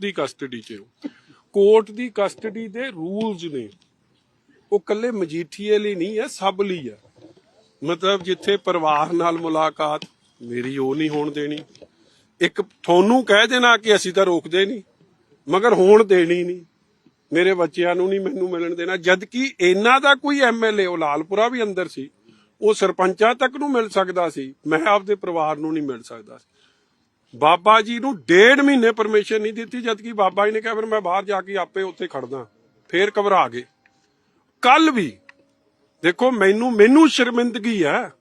ਦੀ custody 'ਚ ਹੋ। Court ਦੀ ਕਸਟਡੀ ਦੇ ਰੂਲਸ ਨੇ। ਉਹ ਕੱਲੇ ਮਜੀਠੀਏ ਲਈ ਨਹੀਂ ਹੈ, ਸਭ ਲਈ ਹੈ। ਮਤਲਬ ਜਿੱਥੇ ਪਰਿਵਾਰ ਨਾਲ ਮੁਲਾਕਾਤ, ਮੇਰੀ ਉਹ ਨਹੀਂ ਹੋਣ ਦੇਣੀ। ਇੱਕ ਤੁਹਾਨੂੰ ਕਹਿ ਦੇਣਾ ਕਿ ਅਸੀਂ ਤਾਂ ਰੋਕਦੇ ਨਹੀਂ, ਮਗਰ ਹੋਣ ਦੇਣੀ ਨਹੀਂ। ਮੇਰੇ ਬੱਚਿਆਂ ਨੂੰ ਨਹੀਂ ਮੈਨੂੰ ਮਿਲਣ ਦੇਣਾ। ਜਦ ਕਿ ਇਹਨਾਂ ਦਾ ਕੋਈ ਐਮਐਲਏ ਉਹ ਲਾਲਪੁਰਾ ਵੀ ਅੰਦਰ ਸੀ, ਉਹ ਸਰਪੰਚਾਂ ਤੱਕ ਨੂੰ ਮਿਲ ਸਕਦਾ ਸੀ। ਮੈਂ ਆਪਦੇ ਪਰਿਵਾਰ ਨੂੰ ਨਹੀਂ ਮਿਲ ਸਕਦਾ ਸੀ। ਬਾਬਾ ਜੀ ਨੂੰ ਡੇਢ ਮਹੀਨੇ ਪਰਮਿਸ਼ਨ ਨਹੀਂ ਦਿੱਤੀ ਜਦ ਕਿ ਬਾਬਾ ਜੀ ਨੇ ਕਿਹਾ ਫਿਰ ਮੈਂ ਬਾਹਰ ਜਾ ਕੇ ਆਪੇ ਉੱਥੇ ਖੜਦਾ। ਫੇਰ ਘਬਰਾ ਗਏ। ਕੱਲ ਵੀ ਦੇਖੋ ਮੈਨੂੰ ਮੈਨੂੰ ਸ਼ਰਮਿੰਦਗੀ ਹੈ।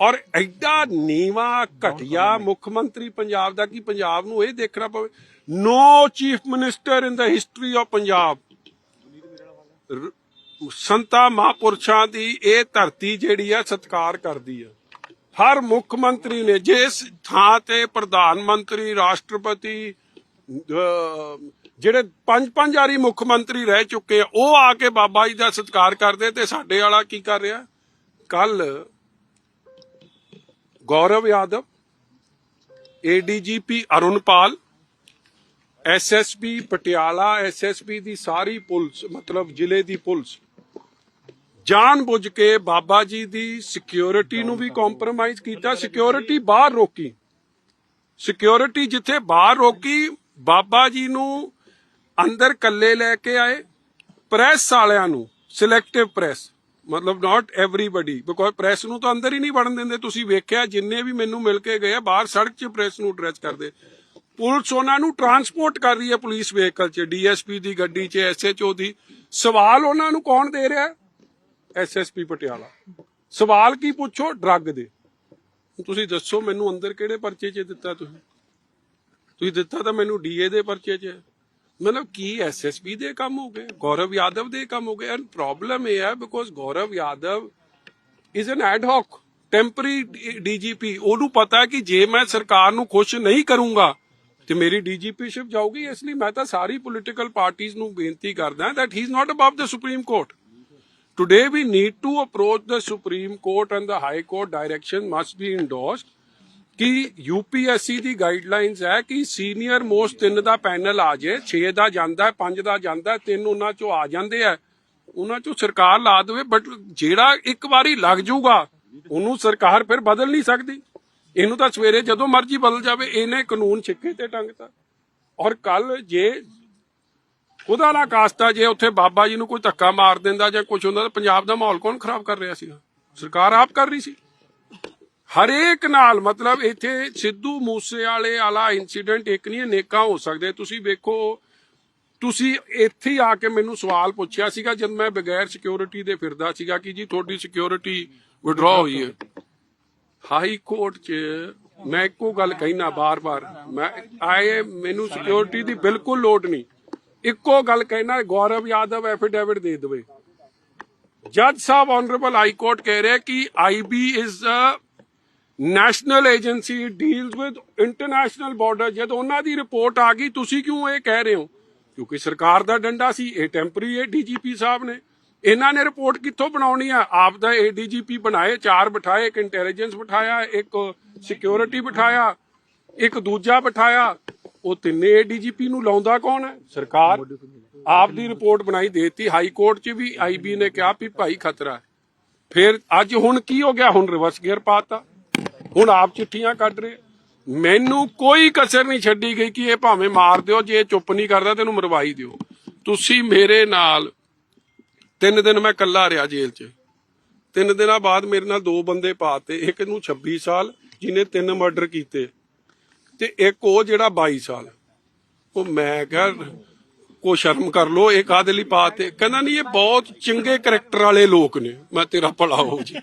ਔਰ ਐਡਾ ਨੀਵਾ ਘਟਿਆ ਮੁੱਖ ਮੰਤਰੀ ਪੰਜਾਬ ਦਾ ਕਿ ਪੰਜਾਬ ਨੂੰ ਇਹ ਦੇਖਣਾ ਪਵੇ। No chief minister in the history of Punjab. ਸੰਤਾਂ ਮਹਾਂਪੁਰਸ਼ਾਂ ਦੀ ਇਹ ਧਰਤੀ ਜਿਹੜੀ ਆ ਸਤਿਕਾਰ ਕਰਦੀ ਆ ਹਰ ਮੁੱਖ ਮੰਤਰੀ ਨੇ ਜਿਸ ਥਾਂ ਤੇ ਪ੍ਰਧਾਨ ਮੰਤਰੀ, ਰਾਸ਼ਟਰਪਤੀ ਜਿਹੜੇ ਪੰਜ ਪੰਜ ਵਾਰੀ ਮੁੱਖ ਮੰਤਰੀ ਰਹਿ ਚੁੱਕੇ ਆ, ਉਹ ਆ ਕੇ ਬਾਬਾ ਜੀ ਦਾ ਸਤਿਕਾਰ ਕਰਦੇ ਤੇ ਸਾਡੇ ਵਾਲਾ ਕੀ ਕਰ ਰਿਹਾ? ਕੱਲ Gaurav Yadav ADGP Arunpal SSP Patiala SSP ਦੀ ਸਾਰੀ ਪੁਲਿਸ, ਮਤਲਬ ਜ਼ਿਲ੍ਹੇ ਦੀ ਪੁਲਿਸ ਜਾਣ ਬੁੱਝ ਕੇ ਬਾਬਾ ਜੀ ਦੀ ਸਿਕਿਉਰਿਟੀ ਨੂੰ ਵੀ ਕੰਪਰੋਮਾਈਜ਼ ਕੀਤਾ ਸਿਕਿਉਰਿਟੀ ਬਾਹਰ ਰੋਕੀ। ਸਿਕਿਉਰਿਟੀ ਜਿੱਥੇ ਬਾਹਰ ਰੋਕੀ, ਬਾਬਾ ਜੀ ਨੂੰ ਅੰਦਰ ਕੱਲੇ ਲੈ ਕੇ ਆਏ ਪ੍ਰੈਸ ਵਾਲਿਆਂ ਨੂੰ ਸਿਲੈਕਟਿਵ ਪ੍ਰੈਸ ਮਤਲਬ ਨਾਟ ਐਵਰੀਬਾਡੀ ਬਿਕੋਜ਼ ਪ੍ਰੈਸ ਨੂੰ ਤਾਂ ਅੰਦਰ ਹੀ ਨਹੀਂ ਵੜਨ ਦਿੰਦੇ। ਤੁਸੀਂ ਵੇਖਿਆ, ਜਿੰਨੇ ਵੀ ਮੈਨੂੰ ਮਿਲ ਕੇ ਗਏ ਆ, ਬਾਹਰ ਸੜਕ 'ਚ ਪ੍ਰੈਸ ਨੂੰ ਐਡਰੈਸ ਕਰਦੇ। ਪੁਲਿਸ ਉਹਨਾਂ ਨੂੰ ਟਰਾਂਸਪੋਰਟ ਕਰ ਰਹੀ ਹੈ, ਪੁਲਿਸ ਵਹੀਕਲ 'ਚ, ਡੀਐਸਪੀ ਦੀ ਗੱਡੀ 'ਚ ਐਸਐਚਓ ਦੀ। ਸਵਾਲ ਉਹਨਾਂ ਨੂੰ ਕੌਣ ਦੇ ਰਿਹਾ? ਐਸਐਸਪੀ ਪਟਿਆਲਾ। ਸਵਾਲ ਕੀ ਪੁੱਛੋ? ਡਰੱਗ ਦੇ। ਤੁਸੀਂ ਦੱਸੋ ਮੈਨੂੰ ਅੰਦਰ ਕਿਹੜੇ ਪਰਚੇ 'ਚ ਦਿੱਤਾ ਤੁਸੀਂ? ਤੁਸੀਂ ਦਿੱਤਾ ਤਾਂ ਮੈਨੂੰ ਡੀਏ ਦੇ ਪਰਚੇ 'ਚ। ਹੈ। ਮਤਲਬ ਕੀ ਐਸਐਸਪੀ ਦੇ ਕੰਮ ਹੋ ਗਏ? ਗੌਰਵ ਯਾਦਵ ਦੇ ਕੰਮ ਹੋ ਗਏ? ਐਂਡ ਪ੍ਰੋਬਲਮ ਇਹ ਹੈ because Gaurav Yadav is an ad hoc temporary DGP ਉਹਨੂੰ ਪਤਾ ਹੈ ਕਿ ਜੇ ਮੈਂ ਸਰਕਾਰ ਨੂੰ ਖੁਸ਼ ਨਹੀਂ ਕਰੂੰਗਾ, ਤੇ ਮੇਰੀ ਡੀਜੀਪੀਸ਼ਿਪ ਜਾਊਗੀ। ਇਸ ਲਈ ਮੈਂ ਤਾਂ ਸਾਰੀ ਪੋਲੀਟੀਕਲ ਪਾਰਟੀਆਂ ਨੂੰ ਬੇਨਤੀ ਕਰਦਾ that he is not above the supreme court today we need to approach the supreme court and the high court direction must be endorsed. ਕਿ ਯੂਪੀਐਸਸੀ ਦੀ ਗਾਈਡਲਾਈਨਸ ਹੈ ਕਿ ਸੀਨੀਅਰ ਮੋਸਟ ਤਿੰਨ ਦਾ ਪੈਨਲ ਆ ਜੇ 6 ਦਾ ਜਾਂਦਾ 5 ਦਾ ਜਾਂਦਾ ਤਿੰਨ ਉਹਨਾਂ ਚੋਂ ਆ ਜਾਂਦੇ ਆ ਉਹਨਾਂ ਚੋਂ ਸਰਕਾਰ ਲਾ ਦੇਵੇ ਬਟ ਜਿਹੜਾ ਇੱਕ ਵਾਰੀ ਲੱਗ ਜਾਊਗਾ, ਉਹਨੂੰ ਸਰਕਾਰ ਫਿਰ ਬਦਲ ਨਹੀਂ ਸਕਦੀ। ਇਹਨੂੰ ਤਾਂ ਸਵੇਰੇ ਜਦੋਂ ਮਰਜ਼ੀ ਬਦਲ ਜਾਵੇ, ਇਹਨੇ ਕਾਨੂੰਨ ਛਿੱਕੇ ਤੇ ਟੰਗਤਾ ਔਰ ਕੱਲ ਜੇ ਉਹਦਾ ਨਾ ਕਾਸਤਾ ਜੇ ਉੱਥੇ ਬਾਬਾ ਜੀ ਨੂੰ ਕੋਈ ਧੱਕਾ ਮਾਰ ਦਿੰਦਾ ਜਾਂ ਕੁਝ ਹੁੰਦਾ, ਤਾਂ ਪੰਜਾਬ ਦਾ ਮਾਹੌਲ ਕੌਣ ਖਰਾਬ ਕਰ ਰਿਹਾ ਸੀਗਾ? ਸਰਕਾਰ ਆਪ ਕਰ ਰਹੀ ਸੀ। ਹਰੇਕ ਨਾਲ, ਮਤਲਬ ਇੱਥੇ ਸਿੱਧੂ ਮੂਸੇ ਵਾਲੇ ਵਾਲਾ ਇਨਸੀਡੈਂਟ ਇੱਕ ਨਹੀਂ, ਅਨੇਕਾਂ ਹੋ ਸਕਦੇ। ਤੁਸੀਂ ਵੇਖੋ, ਤੁਸੀਂ ਇੱਥੇ ਆ ਕੇ ਮੈਨੂੰ ਸਵਾਲ ਪੁੱਛਿਆ ਸੀਗਾ, ਜਦ ਮੈਂ ਬਗੈਰ ਸਿਕਿਉਰਿਟੀ ਦੇ ਫਿਰਦਾ ਸੀਗਾ ਕਿ ਜੀ ਤੁਹਾਡੀ ਸਿਕਿਉਰਿਟੀ ਵਿਡਰਾ ਹੋਈ ਹੈ। ਹਾਈ ਕੋਰਟ 'ਚ ਮੈਂ ਇੱਕੋ ਗੱਲ ਕਹਿਣਾ ਬਾਰ-ਬਾਰ ਮੈਂ ਆਏ ਮੈਨੂੰ ਸਿਕਿਉਰਿਟੀ ਦੀ ਬਿਲਕੁਲ ਲੋੜ ਨਹੀਂ। ਇੱਕੋ ਗੱਲ ਕਹਿਣਾ, ਗੌਰਵ ਯਾਦਵ ਐਫੀਡੇਵਿਟ ਦੇ ਦੇਵੇ। ਜੱਜ ਸਾਹਿਬ ਆਨਰੇਬਲ ਹਾਈ ਕੋਰਟ ਕਹਿ ਰਿਹਾ ਕਿ IB is a national agency deals with international border ਜਦ ਉਹਨਾਂ ਦੀ ਰਿਪੋਰਟ ਆ ਗਈ, ਤੁਸੀਂ ਕਿਉਂ ਇਹ ਕਹਿ ਰਹੇ ਹੋ? ਕਿਉਂਕਿ ਸਰਕਾਰ ਦਾ ਡੰਡਾ ਸੀ, ਇਹ ਟੈਂਪਰਰੀ ਹੈ ਡੀਜੀਪੀ ਸਾਹਿਬ ਨੇ। ਇਹਨਾਂ ਨੇ ਰਿਪੋਰਟ ਕਿੱਥੋਂ ਬਣਾਉਣੀ ਆ? ਆਪ ਦਾ ਏਡੀਜੀਪੀ ਬਣਾਏ, ਚਾਰ ਬਿਠਾਏ, ਇੱਕ ਇੰਟੈਲੀਜੈਂਸ ਬਿਠਾਇਆ, ਇੱਕ ਸਿਕਿਉਰਿਟੀ ਬਿਠਾਇਆ, ਇੱਕ ਦੂਜਾ ਬਿਠਾਇਆ। ਉਹ ਤਿੰਨੇ ਏਡੀਜੀਪੀ ਨੂੰ ਲਾਉਂਦਾ ਕੌਣ ਹੈ? ਸਰਕਾਰ। ਆਪ ਦੀ ਰਿਪੋਰਟ ਬਣਾਈ ਦੇਤੀ। ਹਾਈ ਕੋਰਟ 'ਚ ਵੀ ਆਈਬੀ ਨੇ ਕਿਹਾ ਵੀ ਭਾਈ ਖਤਰਾ ਹੈ। ਫਿਰ ਅੱਜ ਹੁਣ ਕੀ ਹੋ ਗਿਆ? ਹੁਣ ਰਿਵਰਸ ਗੇਅਰ ਪਾਤਾ। ਹੁਣ ਆਪ ਚਿੱਠੀਆਂ ਕੱਢ ਰਹੇ। ਮੈਨੂੰ ਕੋਈ ਕਸਰ ਨਹੀਂ ਛੱਡੀ ਗਈ ਕਿ ਇਹ ਭਾਵੇਂ ਮਾਰ ਦਿਓ ਜੇ ਇਹ ਚੁੱਪ ਨਹੀਂ ਕਰਦਾ ਤੈਨੂੰ ਮਰਵਾਈ ਦਿਓ। ਤੁਸੀਂ ਮੇਰੇ ਨਾਲ ਤਿੰਨ ਦਿਨ ਮੈਂ ਕੱਲਾ ਰਿਹਾ ਜੇਲ੍ਹ 'ਚ। ਤਿੰਨ ਦਿਨਾਂ ਬਾਅਦ ਮੇਰੇ ਨਾਲ ਦੋ ਬੰਦੇ ਪਾਤੇ। ਇੱਕ ਨੂੰ 26 ਸਾਲ ਜਿਹਨੇ ਤਿੰਨ ਮਰਡਰ ਕੀਤੇ। ਤੇ ਇੱਕ ਉਹ ਜਿਹੜਾ 22 ਸਾਲ ਉਹ ਮੈਂ ਕਿਹਾ ਕੋ ਸ਼ਰਮ ਕਰ ਲੋ ਇਹ ਕਾਦੇ ਲਈ ਪਾਤੇ ਕਹਿੰਦਾ ਨਹੀਂ ਇਹ ਬਹੁਤ ਚੰਗੇ ਕਰੈਕਟਰ ਵਾਲੇ ਲੋਕ ਨੇ। ਮੈਂ ਤੇਰਾ ਭਲਾ ਹੋ ਜੀ।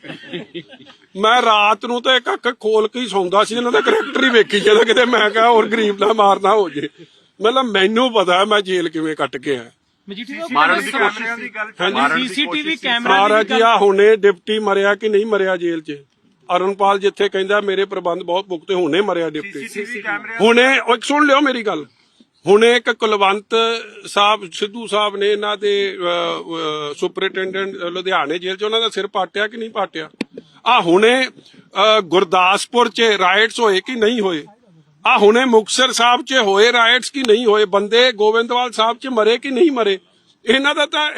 ਮੈਂ ਰਾਤ ਨੂੰ ਤਾਂ ਇੱਕ ਅੱਖ ਖੋਲ ਕੇ ਹੀ ਸੌਂਦਾ ਸੀ ਇਹਨਾਂ ਦਾ ਕਰੈਕਟਰ ਹੀ ਵੇਖੀ ਜਾਂਦਾ ਕਿਤੇ। ਮੈਂ ਕਿਹਾ ਹੋਰ ਗਰੀਬ ਨਾ ਮਾਰਨਾ ਹੋ ਜੇ। ਮਤਲਬ ਮੈਨੂੰ ਪਤਾ ਹੈ ਮੈਂ ਜੇਲ੍ਹ ਕਿਵੇਂ ਕੱਟ ਕੇ ਆਇਆ। ਮਜੀਠੀ ਸਾਹਿਬ ਮਾਰਨ ਦੀ ਕੋਸ਼ਿਸ਼ ਦੀ ਗੱਲ ਹਾਂਜੀ। ਸੀਸੀਟੀਵੀ ਕੈਮਰਾ ਮਹਾਰਾਜ ਜੀ ਆ ਹੁਣੇ ਡਿਪਟੀ ਮਰਿਆ ਕਿ ਨਹੀਂ ਮਰਿਆ ਜੇਲ੍ਹ 'ਚ? ਅਰੁਣਪਾਲ ਜਿੱਥੇ ਕਹਿੰਦਾ ਮੇਰੇ ਪ੍ਰਬੰਧ ਬਹੁਤ ਪੁਖਤੇ ਹੁਣੇ ਮਰਿਆ ਡਿਪਟੀ। ਹੁਣੇ ਉਹ ਇੱਕ ਸੁਣ ਲਿਓ ਮੇਰੀ ਗੱਲ। ਹੁਣੇ ਇੱਕ ਕੁਲਵੰਤ ਸਾਹਿਬ ਸਿੱਧੂ ਸਾਹਿਬ ਨੇ ਇਹਨਾਂ ਦੇ ਸੁਪਰਟੈਂਡੈਂਟ ਲੁਧਿਆਣੇ ਜੇਲ੍ਹ 'ਚ ਉਹਨਾਂ ਦਾ ਸਿਰ ਪਾਟਿਆ ਕਿ ਨਹੀਂ ਪਾਟਿਆ? ਆ ਹੁਣੇ ਗੁਰਦਾਸਪੁਰ 'ਚ ਰਾਈਟਸ ਹੋਏ ਕਿ ਨਹੀਂ ਹੋਏ? ਆ ਹੁਣੇ ਮੁਕਸਰ ਸਾਹਿਬ 'ਚ ਹੋਏ ਰਾਇਟਸ ਕੀ ਨਹੀਂ ਹੋਏ? ਬੰਦੇ ਗੋਬਿੰਦਵਾਲ ਸਾਹਿਬ 'ਚ ਮਰੇ ਕਿ ਨਹੀਂ ਮਰੇ? ਇਹਨਾਂ ਦਾ ਤਾਂ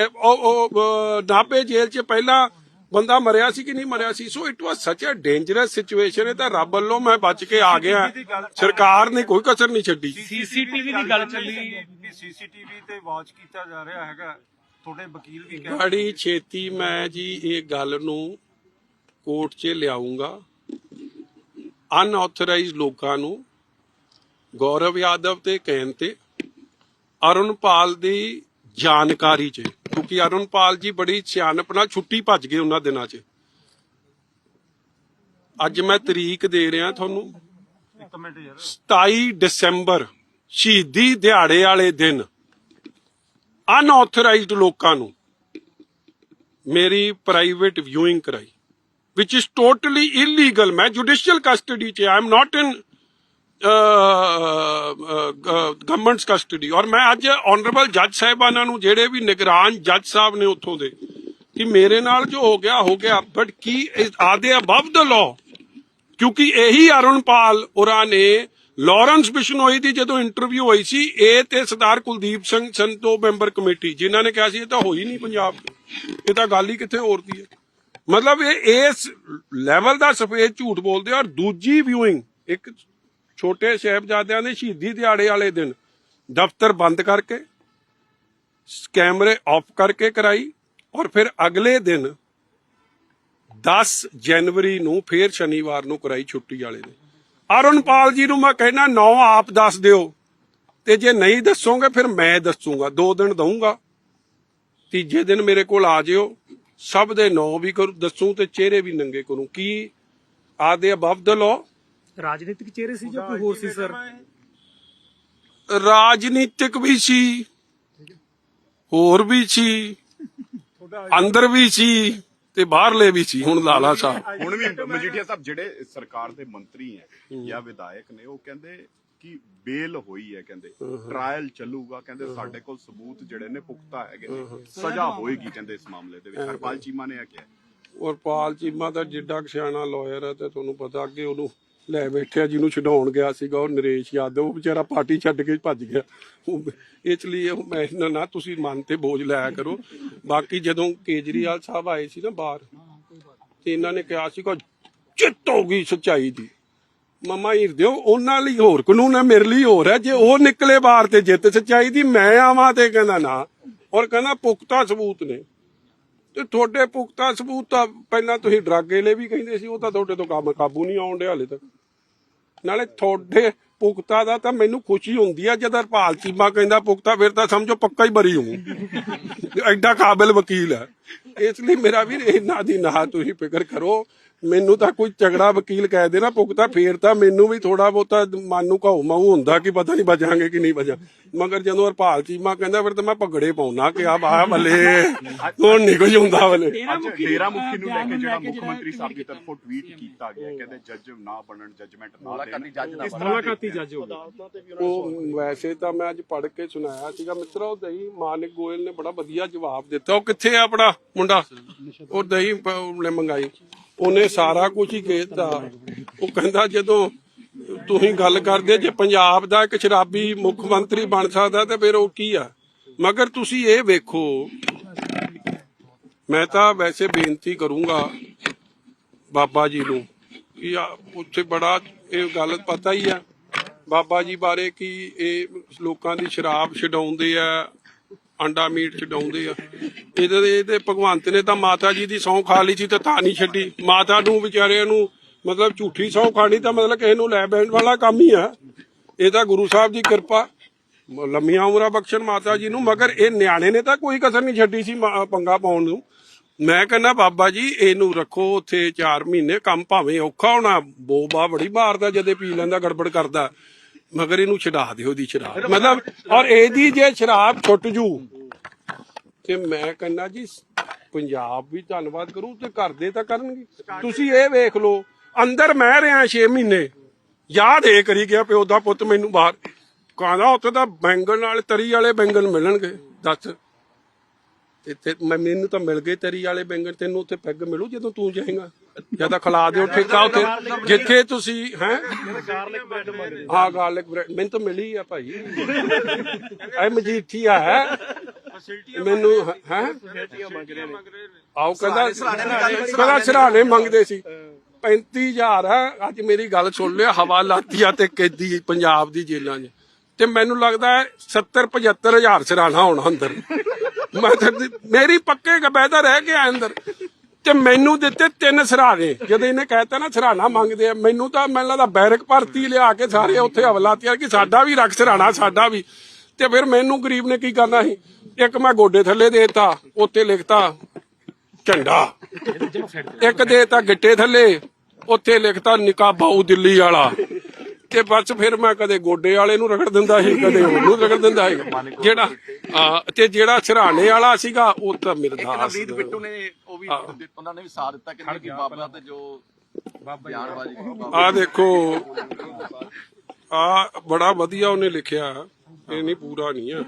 ਨਾਭੇ ਜੇਲ੍ਹ 'ਚ ਪਹਿਲਾਂ ਬੰਦਾ ਮਰਿਆ ਸੀ ਕਿ ਨਹੀਂ ਮਰਿਆ ਸੀ? ਸੋ ਇਟ ਵਾਸ ਸੱਚ ਅ ਡੇਂਜਰਸ ਸਿਚੁਏਸ਼ਨ ਹੈ ਤਾਂ ਰੱਬ ਵੱਲੋਂ ਮੈਂ ਬਚ ਕੇ ਆ ਗਿਆ। ਸਰਕਾਰ ਨੇ ਕੋਈ ਕਸਰ ਨਹੀਂ ਛੱਡੀ। ਸੀਸੀਟੀਵੀ ਦੀ ਗੱਲ ਚੱਲੀ। ਸੀਸੀਟੀਵੀ ਤੇ ਵਾਚ ਕੀਤਾ ਜਾ ਰਿਹਾ ਹੈਗਾ। ਤੁਹਾਡੇ ਵਕੀਲ ਵੀ ਕਹਿ ਬੜੀ ਛੇਤੀ ਮੈਂ ਜੀ ਇਹ ਗੱਲ ਨੂੰ ਕੋਰਟ 'ਚ ਲਿਆਉਂਗਾ ਅਨਆਥੋਰਾਈਜ਼ਡ ਲੋਕਾਂ ਨੂੰ ਗੌਰਵ ਯਾਦਵ ਤੇ ਕਹਿਣ ਤੇ ਅਰੁਣਪਾਲ ਦੀ ਜਾਣਕਾਰੀ 'ਚ। ਕਿਉਂਕਿ ਅਰੁਣਪਾਲ ਜੀ ਬੜੀ ਸਿਆਣਪ ਨਾਲ ਛੁੱਟੀ ਭੱਜ ਗਏ ਉਹਨਾਂ ਦਿਨਾਂ 'ਚ। ਅੱਜ ਮੈਂ ਤਰੀਕ ਦੇ ਰਿਹਾ ਤੁਹਾਨੂੰ। ਇੱਕ ਮਿੰਟ ਯਾਰ। 27 ਦਸੰਬਰ ਸ਼ਹੀਦੀ ਦਿਹਾੜੇ ਵਾਲੇ ਦਿਨ। ਅਨਆਥੋਰਾਈਜ਼ਡ ਲੋਕਾਂ ਨੂੰ ਮੇਰੀ ਪ੍ਰਾਈਵੇਟ ਵਿਊਇੰਗ ਕਰਾਈ which is totally illegal ਮੈਂ ਜੁਡੀਸ਼ੀਅਲ ਕਸਟਡੀ 'ਚ ਆਮ ਨਾਟ ਇਨ ਗਵਰਨਮੈਂਟਸ ਕਸਟਡੀ ਔਰ ਮੈਂ ਅੱਜ ਆਨਰੇਬਲ ਜੱਜ ਸਾਹਿਬਾਨਾਂ ਨੂੰ, ਜਿਹੜੇ ਵੀ ਨਿਗਰਾਨ ਜੱਜ ਸਾਹਿਬ ਨੇ ਉੱਥੋਂ ਦੇ, ਕਿ ਮੇਰੇ ਨਾਲ ਜੋ ਹੋ ਗਿਆ ਹੋ ਗਿਆ ਬਟ ਕੀ ਆਦੇ ਅਬਵ ਦ ਲਾਅ ਕਿਉਂਕਿ ਇਹੀ ਅਰੁਣਪਾਲ ਹੋਰਾਂ ਨੇ ਲਾਰੈਂਸ ਬਿਸ਼ਨੋਈ ਦੀ ਜਦੋਂ ਇੰਟਰਵਿਊ ਹੋਈ ਸੀ, ਇਹ ਤੇ ਸਰਦਾਰ ਕੁਲਦੀਪ ਸਿੰਘ ਸੰਤੋ ਮੈਂਬਰ ਕਮੇਟੀ ਜਿਨ੍ਹਾਂ ਨੇ ਕਿਹਾ ਸੀ, ਇਹ ਤਾਂ ਹੋਈ ਨਹੀਂ ਪੰਜਾਬ 'ਚ। ਇਹ ਤਾਂ ਗੱਲ ਹੀ ਕਿੱਥੇ ਹੋਰ ਦੀ ਹੈ। ਮਤਲਬ ਇਹ ਇਸ ਲੈਵਲ ਦਾ ਸਫੇਦ ਝੂਠ ਬੋਲਦੇ ਔਰ ਦੂਜੀ ਵਿਊਇੰਗ ਇੱਕ ਛੋਟੇ ਸਾਹਿਬਜ਼ਾਦਿਆਂ ਦੇ ਸ਼ਹੀਦੀ ਦਿਹਾੜੇ ਵਾਲੇ ਦਿਨ ਦਫ਼ਤਰ ਬੰਦ ਕਰਕੇ, ਕੈਮਰੇ ਆਫ ਕਰਕੇ ਕਰਾਈ ਔਰ ਫਿਰ ਅਗਲੇ ਦਿਨ 10 ਜਨਵਰੀ ਨੂੰ ਫੇਰ ਸ਼ਨੀਵਾਰ ਨੂੰ ਕਰਾਈ ਛੁੱਟੀ ਵਾਲੇ ਨੇ ਅਰੁਣਪਾਲ ਜੀ ਨੂੰ ਮੈਂ ਕਹਿਣਾ ਨੌ ਆਪ ਦੱਸ ਦਿਓ। ਤੇ ਜੇ ਨਹੀਂ ਦੱਸੋਗੇ, ਫਿਰ ਮੈਂ ਦੱਸੂਗਾ, ਦੋ ਦਿਨ ਦਊਂਗਾ। ਤੀਜੇ ਦਿਨ ਮੇਰੇ ਕੋਲ ਆ ਜਿਓ। ਸਭ ਦੇ ਨੌ ਵੀ ਕਰੂ, ਦੱਸੂ ਤੇ ਚਿਹਰੇ ਵੀ ਨੰਗੇ ਕਰੂੰ। ਕੀ ਆਦੇ ਅਬਵ ਦ ਲਾਅ ਰਾਜਨੀਤਿਕ ਚਿਹਰੇ ਸੀ ਜਾਂ ਕੋਈ ਹੋਰ ਸੀ ਸਰ? ਰਾਜਨੀਤਿਕ ਵੀ ਸੀ। ਹੋਰ ਵੀ ਸੀ। ਅੰਦਰ ਵੀ ਸੀ ਤੇ ਬਾਹਰਲੇ ਵੀ ਸੀ। ਹੁਣ ਲਾਲਾ ਸਾਹਿਬ ਹੁਣ ਵੀ ਮਜੀਠੀਆ ਸਾਹਿਬ ਜਿਹੜੇ ਸਰਕਾਰ ਦੇ ਮੰਤਰੀ ਹੈ ਜਾਂ ਵਿਧਾਇਕ ਨੇ ਉਹ ਕਹਿੰਦੇ ਕਿ ਬੇਲ ਹੋਈ ਹੈ ਕਹਿੰਦੇ। ਟ੍ਰਾਇਲ ਚੱਲੂਗਾ ਕਹਿੰਦੇ ਸਾਡੇ ਕੋਲ ਸਬੂਤ ਜਿਹੜੇ ਨੇ ਪੁਖਤਾ ਹੈਗੇ ਨੇ। ਸਜ਼ਾ ਹੋਏਗੀ ਕਹਿੰਦੇ ਇਸ ਮਾਮਲੇ ਦੇ ਵਿੱਚ। ਹਰਪਾਲ ਚੀਮਾ ਨੇ ਇਹ ਕਿਹਾ। ਔਰ ਪਾਲ ਚੀਮਾ ਦਾ ਜਿੱਡਾ ਸਿਆਣਾ ਲਾਇਰ ਹੈ ਤੇ ਤੁਹਾਨੂੰ ਪਤਾ ਅੱਗੇ ਉਹਨੂੰ ਲੈ ਬੈਠਿਆ ਜਿਹਨੂੰ ਛਡਾਉਣ ਗਿਆ ਸੀਗਾ, ਉਹ ਨਰੇਸ਼ ਯਾਦਵ, ਉਹ ਵਿਚਾਰਾ ਪਾਰਟੀ ਛੱਡ ਕੇ ਭੱਜ ਗਿਆ। ਉਹ ਇਸ ਲਈ ਉਹ ਮੈਂ ਨਾ- ਨਾ ਤੁਸੀਂ ਮਨ ਤੇ ਬੋਝ ਲਾਇਆ ਕਰੋ। ਬਾਕੀ ਜਦੋਂ ਕੇਜਰੀਵਾਲ ਸਾਹਿਬ ਆਏ ਸੀ ਨਾ ਬਾਹਰ, ਤੇ ਇਹਨਾਂ ਨੇ ਕਿਹਾ ਸੀ ਕਿ ਚਿੱਤ ਹੋ ਗਈ ਸੱਚਾਈ ਦੀ। ਮਮਾ ਹਿਰਦਿਓ ਉਹਨਾਂ ਲਈ ਹੋਰ ਕਾਨੂੰਨ ਹੈ, ਮੇਰੇ ਲਈ ਹੋਰ ਹੈ। ਜੇ ਉਹ ਨਿਕਲੇ ਬਾਹਰ ਤੇ ਜਿੱਤ ਸੱਚਾਈ ਦੀ, ਮੈਂ ਆਵਾਂ ਤੇ ਕਹਿੰਦਾ ਨਾ। ਔਰ ਕਹਿੰਦਾ, ਪੁਖਤਾ ਸਬੂਤ ਨੇ। ਤੇ ਤੁਹਾਡੇ ਪੁਖਤਾ ਸਬੂਤ ਤਾਂ ਪਹਿਲਾਂ ਤੁਸੀਂ ਡਰੱਗ ਵਾਲੇ ਵੀ ਕਹਿੰਦੇ ਸੀ, ਉਹ ਤਾਂ ਤੁਹਾਡੇ ਤੋਂ ਕੰਮ ਕਾਬੂ ਨਹੀਂ ਆਉਣ ਡਿਆ ਹਲੇ ਤੱਕ। ਨਾਲੇ ਤੁਹਾਡੇ ਪੁਖਤਾ ਦਾ ਤਾਂ ਮੈਨੂੰ ਖੁਸ਼ੀ ਹੁੰਦੀ ਆ, ਜਦ ਹਰਪਾਲ ਚੀਮਾ ਕਹਿੰਦਾ ਪੁਖਤਾ ਫਿਰ ਤਾਂ ਸਮਝੋ ਪੱਕਾ ਹੀ ਬਰੀ ਹੂੰ ਐਡਾ ਕਾਬਿਲ ਵਕੀਲ ਹੈ ਇਸ ਲਈ ਮੇਰਾ ਵੀ ਇਹਨਾਂ ਦੀ ਨਾ ਤੁਸੀਂ ਫਿਕਰ ਕਰੋ। ਮੈਨੂੰ ਤਾਂ ਕੋਈ ਝਗੜਾ ਵਕੀਲ ਕਹਿ ਦੇ ਨਾ ਪੁਖਤਾ ਫੇਰ ਤਾਂ ਮੈਨੂੰ ਵੀ ਥੋੜਾ ਬਹੁਤਾ ਮਨ ਨੂੰ ਘਾਉ ਮਾਉ ਹੁੰਦਾ ਕਿ ਪਤਾ ਨਹੀਂ ਬਚਾਂਗੇ ਕਿ ਨਹੀਂ ਬਚਾਂ ਮਗਰ ਜਦੋਂ ਹਰਪਾਲ ਚੀਮਾ ਕਹਿੰਦਾ ਫਿਰ ਤਾਂ ਮੈਂ ਭਗੜੇ ਪਾਉਣਾ ਕਿ ਆ ਬਾਹ ਬੱਲੇ। ਹੁਣ ਨਹੀਂ ਕੁਝ ਹੁੰਦਾ ਬੱਲੇ। ਅੱਜ ਡੇਰਾ ਮੁਖੀ ਨੂੰ ਲੈ ਕੇ ਜਿਹੜਾ ਮੁੱਖ ਮੰਤਰੀ ਸਾਹਿਬ ਦੀ ਤਰਫੋਂ ਟਵੀਟ ਕੀਤਾ ਗਿਆ ਕਹਿੰਦੇ ਜੱਜ ਨਾ ਬਣਨ ਜਜਮੈਂਟ ਨਾ ਦੇਣ। ਇਸ ਤਰ੍ਹਾਂ ਮੁਲਾਕਾਤੀ ਜੱਜ ਹੋ ਉਹ ਵੈਸੇ ਤਾਂ ਮੈਂ ਅੱਜ ਪੜ੍ਹ ਕੇ ਸੁਣਾਇਆ ਸੀਗਾ ਮਿੱਤਰੋ ਦਹੀਂ ਮਾਨਿਕ ਗੋਇਲ ਨੇ ਬੜਾ ਵਧੀਆ ਜਵਾਬ ਦਿੱਤਾ। ਉਹ ਕਿੱਥੇ ਆ ਆਪਣਾ ਮੁੰਡਾ? ਉਹ ਦਹੀਂ ਉਹਨੇ ਮੰਗਾਈ। ਉਹਨੇ ਸਾਰਾ ਕੁਝ ਹੀ ਕਹਿਤਾ। ਉਹ ਕਹਿੰਦਾ, ਜਦੋਂ ਤੁਸੀਂ ਗੱਲ ਕਰਦੇ, ਜੇ ਪੰਜਾਬ ਦਾ ਇੱਕ ਸ਼ਰਾਬੀ ਮੁੱਖ ਮੰਤਰੀ ਬਣ ਸਕਦਾ ਤੇ ਫਿਰ ਉਹ ਕੀ ਆ? ਮਗਰ ਤੁਸੀਂ ਇਹ ਵੇਖੋ, ਮੈਂ ਤਾਂ ਵੈਸੇ ਬੇਨਤੀ ਕਰੂੰਗਾ ਬਾਬਾ ਜੀ ਨੂੰ ਕਿ ਉੱਥੇ ਬੜਾ ਇਹ ਗੱਲ ਪਤਾ ਹੀ ਆ। ਬਾਬਾ ਜੀ ਬਾਰੇ ਕਿ ਇਹ ਲੋਕਾਂ ਦੀ ਸ਼ਰਾਬ ਛਡਾਉਂਦੇ ਆ ਅੰਡਾ ਮੀਟ ਛਡਾਉਂਦੇ ਆ। ਇਹਦੇ ਦੇ ਇਹਦੇ ਭਗਵੰਤ ਨੇ ਤਾਂ ਮਾਤਾ ਜੀ ਦੀ ਸੌਂ ਖਾ ਲਈ ਸੀ ਤੇ ਤਾਂ ਨਹੀਂ ਛੱਡੀ। ਮਾਤਾ ਨੂੰ ਵਿਚਾਰਿਆਂ ਨੂੰ ਮਤਲਬ ਝੂਠੀ ਸੌਂ ਖਾਣੀ ਤਾਂ ਮਤਲਬ ਕਿਸੇ ਨੂੰ ਲੈ ਬੈਣ ਵਾਲਾ ਕੰਮ ਹੀ ਆ। ਇਹ ਤਾਂ ਗੁਰੂ ਸਾਹਿਬ ਦੀ ਕਿਰਪਾ। ਲੰਮੀਆਂ ਉਮਰਾਂ ਬਖਸ਼ਣ ਮਾਤਾ ਜੀ ਨੂੰ, ਮਗਰ ਇਹ ਨਿਆਣੇ ਨੇ ਤਾਂ ਕੋਈ ਕਸਰ ਨਹੀਂ ਛੱਡੀ ਸੀ ਪੰਗਾ ਪਾਉਣ ਨੂੰ। ਮੈਂ ਕਹਿੰਦਾ, ਬਾਬਾ ਜੀ, ਇਹਨੂੰ ਰੱਖੋ ਉੱਥੇ 4 ਮਹੀਨੇ, ਕੰਮ ਭਾਵੇਂ ਔਖਾ ਹੋਣਾ। ਬੋਬਾ ਬੜੀ ਮਾਰਦਾ, ਜਦੇ ਪੀ ਲੈਂਦਾ, ਗੜਬੜ ਕਰਦਾ। ਮਗਰ ਇਹਨੂੰ ਛਡਾ ਦਿਓ ਦੀ ਸ਼ਰਾਬ ਮਤਲਬ ਔਰ ਇਹਦੀ ਜੇ ਸ਼ਰਾਬ ਛੁੱਟ ਜੂ। ਤੇ ਮੈਂ ਕਹਿੰਦਾ ਜੀ ਪੰਜਾਬ ਵੀ ਧੰਨਵਾਦ ਕਰੂ ਤੇ ਘਰ ਦੇ ਤਾਂ ਕਰਨਗੇ। ਤੁਸੀਂ ਇਹ ਵੇਖ ਲਓ ਅੰਦਰ ਮੈਂ ਰਿਹਾ 6 ਮਹੀਨੇ। ਯਾਦ ਇਹ ਕਰੀ ਗਿਆ ਪਿਓ ਦਾ ਪੁੱਤ ਮੈਨੂੰ ਬਾਹਰ। ਕਹਿੰਦਾ ਉੱਥੇ ਤਾਂ ਬੈਂਗਣ ਨਾਲ ਤਰੀ ਵਾਲੇ ਬੈਂਗਣ ਮਿਲਣਗੇ ਦੱਸ। ਤੇ ਮੈਂ ਮੈਨੂੰ ਤਾਂ ਮਿਲ ਗਏ ਤੇਰੀ ਵਾਲੇ ਬੈਂਗਣ, ਤੈਨੂੰ ਉੱਥੇ ਪੈਗ ਮਿਲੂ ਜਦੋਂ ਤੂੰ ਜਾਏਗਾ? ਜਾਂ ਤਾਂ ਖਿਲਾ ਦਿਓ ਠੇਕਾ ਉੱਥੇ। ਜਿੱਥੇ ਤੁਸੀਂ ਹੈ? ਗਾਰਲਿਕ ਬ੍ਰੈਡ ਮੰਗਦੇ ਹਾਂ ਗਾਰਲਿਕ ਬ੍ਰੈਡ ਮੈਨੂੰ ਤਾਂ ਮਿਲੀ ਆ ਭਾਈ। ਇਹ ਮਜੀਠੀਆ ਹੈ। ਮੈਨੂੰ ਹੈ? ਆਓ ਕਹਿੰਦਾ ਕਹਿੰਦਾ ਸਰਾਣੇ ਮੰਗਦੇ ਸੀ। 35000 ਹੈ। ਅੱਜ ਮੇਰੀ ਗੱਲ ਸੁਣ ਲਿਆ, ਹਵਾ ਲਾਤੀ ਆ ਤੇ ਕੈਦੀ ਪੰਜਾਬ ਦੀ ਜੇਲ੍ਹਾਂ 'ਚ। ਤੇ ਮੈਨੂੰ ਲੱਗਦਾ ਹੈ 70 75000 ਸਰਾਣਾ ਹੋਣਾ ਅੰਦਰ। ਮੈਂ ਤਾਂ ਮੇਰੀ ਪੱਕੇ ਕਬੈਦਾ ਰਹਿ ਗਿਆ ਅੰਦਰ। ਤੇ ਮੈਨੂੰ ਦਿੱਤੇ ਤਿੰਨ ਸਰਾਣੇ ਜਦੋਂ ਇਹਨੇ ਕਹਿਤਾ ਨਾ ਸਰਾਣਾ ਮੰਗਦੇ ਆ। ਮੈਨੂੰ ਤਾਂ, ਮੈਨੂੰ ਲੱਗਦਾ ਬੈਰਕ ਭਰਤੀ ਲਿਆ ਕੇ ਸਾਰੇ ਉੱਥੇ ਹਵਲਾਤੀਆਂ ਕਿ ਸਾਡਾ ਵੀ ਰੱਖ ਸਰਾਣਾ ਸਾਡਾ ਵੀ। ਤੇ ਫਿਰ ਮੈਨੂੰ ਗਰੀਬ ਨੇ ਕੀ ਕਰਨਾ ਸੀ? ਇੱਕ ਮੈਂ ਗੋਡੇ ਥੱਲੇ ਦੇਤਾ, ਉੱਤੇ ਲਿਖਤਾ, ਝੰਡਾ। ਇੱਕ ਦੇਤਾ ਗਿੱਟੇ ਥੱਲੇ, ਉੱਥੇ ਲਿਖਤਾ ਨਿਕਾਬਾਉ ਦਿੱਲੀ ਵਾਲਾ। ਤੇ ਬਸ ਫਿਰ ਮੈਂ ਕਦੇ ਗੋਡੇ ਵਾਲੇ ਨੂੰ ਰਗੜ ਦਿੰਦਾ ਸੀ, ਕਦੇ ਉਹਨੂੰ ਰਗੜ ਦਿੰਦਾ ਸੀ। ਜਿਹੜਾ ਆ, ਤੇ ਜਿਹੜਾ ਸਰਾਣੇ ਵਾਲਾ ਸੀਗਾ ਉਹ ਤਾਂ ਮਿਰਦਾਸ ਨਵਰੀਤ ਬਿੱਟੂ ਨੇ ਉਹ ਵੀ ਉਹਨਾਂ ਨੇ ਵੀ ਸਾਥ ਦਿੱਤਾ ਕਹਿੰਦੇ ਕਿ ਬਾਬਾ ਤੇ ਜੋ ਬਿਆਨਬਾਜ਼ੀ ਆ ਦੇਖੋ ਆ ਬੜਾ ਵਧੀਆ ਉਹਨੇ ਲਿਖਿਆ। ਇਹ ਨਹੀਂ ਪੂਰਾ ਨਹੀਂ ਆ।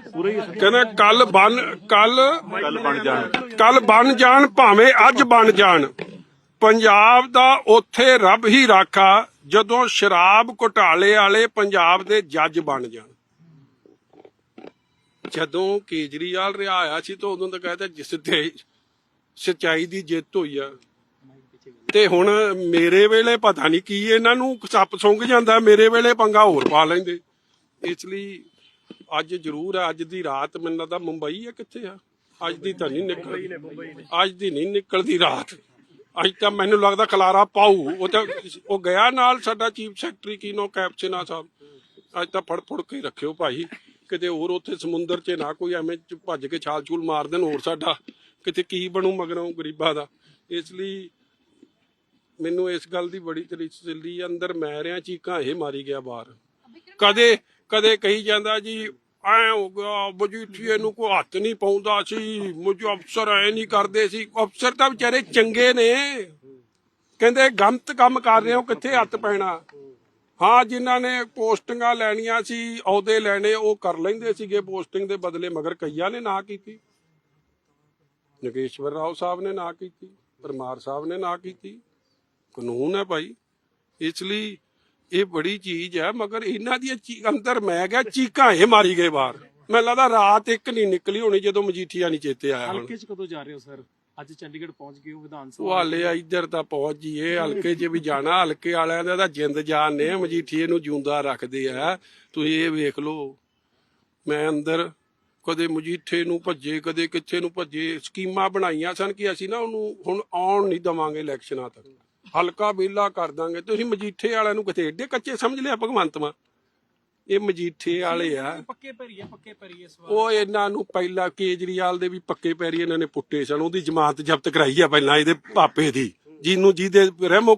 ਕਹਿੰਦਾ ਕੱਲ ਬਨ ਕੱਲ ਕੱਲ ਬਣ ਜਾਣ। ਕੱਲ ਬਣ ਜਾਣ ਭਾਵੇਂ ਅੱਜ ਬਣ ਜਾਣ। ਪੰਜਾਬ ਦਾ ਉੱਥੇ ਰੱਬ ਹੀ ਰਾਖਾ ਜਦੋਂ ਸ਼ਰਾਬ ਘੁਟਾਲੇ ਵਾਲੇ ਪੰਜਾਬ ਦੇ ਜੱਜ ਬਣ ਜਾਣ। ਜਦੋਂ ਕੇਜਰੀਵਾਲ ਰਿਹਾ ਆਇਆ ਸੀ ਤਾਂ ਉਦੋਂ ਤਾਂ ਕਹਿੰਦਾ ਜਿਸ ਤੇ ਸਚਾਈ ਦੀ ਜਿੱਤ ਹੋਈ ਆ। ਤੇ ਹੁਣ ਮੇਰੇ ਵੇਲੇ ਪਤਾ ਨਹੀਂ ਕੀ ਇਹਨਾਂ ਨੂੰ ਸੱਪ ਸੁੰਘ ਜਾਂਦਾ, ਮੇਰੇ ਵੇਲੇ ਪੰਗਾ ਹੋਰ ਪਾ ਲੈਂਦੇ। ਇਸ ਲਈ ਅੱਜ ਜ਼ਰੂਰ ਅੱਜ ਦੀ ਰਾਤ ਮੈਨੂੰ ਲੱਗਦਾ ਮੁੰਬਈ ਆ ਕਿੱਥੇ ਆ? ਅੱਜ ਦੀ ਤਾਂ ਨਹੀਂ ਨਿਕਲਦੀ। ਅੱਜ ਦੀ ਨਹੀਂ ਨਿਕਲਦੀ ਰਾਤ। ਅੱਜ ਤਾਂ ਮੈਨੂੰ ਲੱਗਦਾ ਖਲਾਰਾ ਪਾਉ ਉਹ ਤਾਂ ਉਹ ਗਿਆ ਨਾਲ ਸਾਡਾ ਚੀਫ ਸੈਕਟਰੀ ਕੀਨੋ ਕੈਪਚਨਾ ਸਾਹਿਬ। ਅੱਜ ਤਾਂ ਫੜ ਫੜ ਕੇ ਰੱਖਿਓ ਭਾਈ। ਕਿਤੇ ਹੋਰ ਉੱਥੇ ਸਮੁੰਦਰ 'ਚ ਨਾ ਕੋਈ ਐਵੇਂ ਚ ਭੱਜ ਕੇ ਛਾਲ ਛੂਲ ਮਾਰ ਦੇਣ ਹੋਰ ਸਾਡਾ ਕਿਤੇ ਕੀ ਬਣੂ ਮਗਰੋਂ ਗਰੀਬਾਂ ਦਾ। ਇਸ ਲਈ ਮੈਨੂੰ ਇਸ ਗੱਲ ਦੀ ਬੜੀ ਤਰੀਸਲੀ ਅੰਦਰ ਮੈਂ ਰਿਆਂ ਚੀਕਾਂ ਇਹ ਮਾਰੀ ਗਿਆ ਬਾਹਰ। ਕਦੇ ਕਦੇ ਕਹੀ ਜਾਂਦਾ ਜੀ ਐ ਹੋ ਗਿਆ ਮਜੀਠੀਏ ਨੂੰ ਕੋਈ ਹੱਥ ਨਹੀਂ ਪਾਉਂਦਾ ਸੀ ਮੁਝ ਅਫਸਰ ਐ ਨਹੀਂ ਕਰਦੇ ਸੀ ਅਫਸਰ ਤਾਂ ਵਿਚਾਰੇ ਚੰਗੇ ਨੇ। ਕਹਿੰਦੇ ਗਲਤ ਕੰਮ ਕਰ ਰਹੇ ਹੋ ਕਿੱਥੇ ਹੱਥ ਪੈਣਾ? ਹਾਂ ਜਿਨ੍ਹਾਂ ਨੇ ਪੋਸਟਿੰਗਾਂ ਲੈਣੀਆਂ ਸੀ ਅਹੁਦੇ ਲੈਣੇ ਉਹ ਕਰ ਲੈਂਦੇ ਸੀਗੇ ਪੋਸਟਿੰਗ ਦੇ ਬਦਲੇ ਮਗਰ ਕਈਆਂ ਨੇ ਨਾ ਕੀਤੀ। ਨਗੇਸ਼ਵਰ ਰਾਓ ਸਾਹਿਬ ਨੇ ਨਾ ਕੀਤੀ ਪਰਮਾਰ ਸਾਹਿਬ ਨੇ ਨਾ ਕੀਤੀ। ਕਾਨੂੰਨ ਹੈ ਭਾਈ। ਇਸ ਲਈ ਇਹ ਬੜੀ ਚੀਜ਼ ਹੈ ਮਗਰ ਇਹਨਾਂ ਚੀ- ਅੰਦਰ ਮੈਂ ਗਿਆ ਚੀਕਾਂ ਇਹ ਮਾਰੀ ਗਏ ਬਾਹਰ। ਮੈਨੂੰ ਲੱਗਦਾ ਰਾਤ ਇੱਕ ਨਹੀਂ ਨਿਕਲੀ ਹੋਣੀ ਜਦੋਂ ਮਜੀਠੀਆ ਨਹੀਂ ਚੇਤੇ ਆਇਆ ਹਲਕੇ 'ਚ ਕਦੋਂ ਜਾ ਰਹੇ ਹੋ ਸਰ? ਅੱਜ ਚੰਡੀਗੜ੍ਹ ਪਹੁੰਚ ਗਏ ਹੋ ਵਿਧਾਨ ਉਹ ਹਾਲੇ ਇੱਧਰ ਤਾਂ ਪਹੁੰਚ ਜੀਏ, ਹਲਕੇ 'ਚ ਵੀ ਜਾਣਾ, ਹਲਕੇ ਵਾਲਿਆਂ ਦਾ ਤਾਂ ਜਿੰਦ ਜਾਨ ਨੇ ਮਜੀਠੀਏ ਨੂੰ ਜਿਉਂਦਾ ਰੱਖਦੇ ਆ। ਤੁਸੀਂ ਇਹ ਵੇਖ ਲਓ, ਮੈਂ ਅੰਦਰ ਕਦੇ ਮਜੀਠੇ ਨੂੰ ਭੱਜੇ, ਕਦੇ ਕਿੱਥੇ ਨੂੰ ਭੱਜੇ, ਸਕੀਮਾਂ ਬਣਾਈਆਂ ਸਨ ਕਿ ਅਸੀਂ ਨਾ ਉਹਨੂੰ ਹੁਣ ਆਉਣ ਨਹੀਂ ਦਵਾਂਗੇ ਇਲੈਕਸ਼ਨਾਂ ਤੱਕ। ਹਲਕਾ ਵਿਹਲਾ ਕਰ ਦਾਂਗੇ। ਤੁਸੀਂ ਮਜੀਠੇ ਵਾਲਿਆਂ ਨੂੰ ਕਿਤੇ ਏਡੇ ਕੱਚੇ ਸਮਝ ਲਿਆ, ਭਗਵੰਤ ਮਾਨ? ਇਹ ਮਜੀਠੇ ਵਾਲੇ ਆ। ਪੱਕੇ ਭਰੀਏ ਪੱਕੇ ਭਰੀਏ ਇਸ ਵਾਰ। ਉਹ ਇਹਨਾਂ ਨੂੰ ਪਹਿਲਾਂ ਕੇਜਰੀਵਾਲ ਦੇ ਵੀ ਪੱਕੇ ਪੈਰੀ ਇਹਨਾਂ ਨੇ ਪੁੱਟੇ ਸਨ ਉਹਦੀ ਜ਼ਮਾਨਤ ਜ਼ਬਤ ਕਰਾਈ ਆ ਪਹਿਲਾਂ ਇਹਦੇ ਪਾਪੇ ਦੀ ਜਿਹਨੂੰ ਜਿਹਦੇ ਰਹਿਮੋ